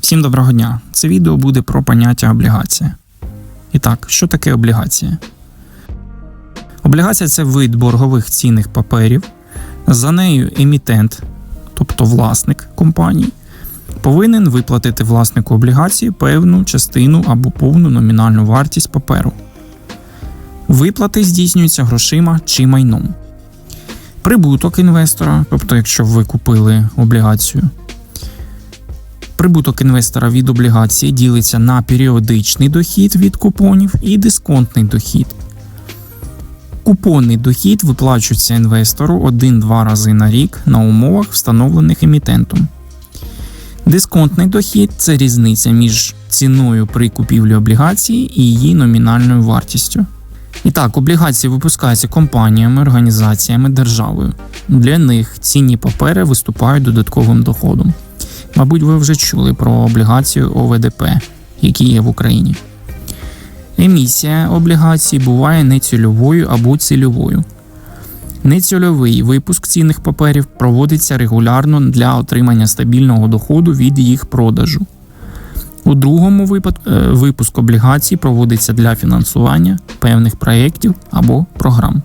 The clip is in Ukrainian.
Всім доброго дня! Це відео буде про поняття облігація. І так, що таке облігація? Облігація це вид боргових цінних паперів. За нею емітент, тобто власник компанії, повинен виплатити власнику облігації певну частину або повну номінальну вартість паперу. Виплати здійснюються грошима чи майном. Прибуток інвестора, тобто, якщо ви купили облігацію, Прибуток інвестора від облігації ділиться на періодичний дохід від купонів і дисконтний дохід. Купонний дохід виплачується інвестору 1-2 рази на рік на умовах, встановлених емітентом. Дисконтний дохід це різниця між ціною при купівлі облігації і її номінальною вартістю. І так, облігації випускаються компаніями, організаціями, державою. Для них цінні папери виступають додатковим доходом. Мабуть, ви вже чули про облігацію ОВДП, які є в Україні. Емісія облігацій буває нецільовою або цільовою. Нецільовий випуск цінних паперів проводиться регулярно для отримання стабільного доходу від їх продажу. У другому випадку е, випуск облігацій проводиться для фінансування певних проєктів або програм.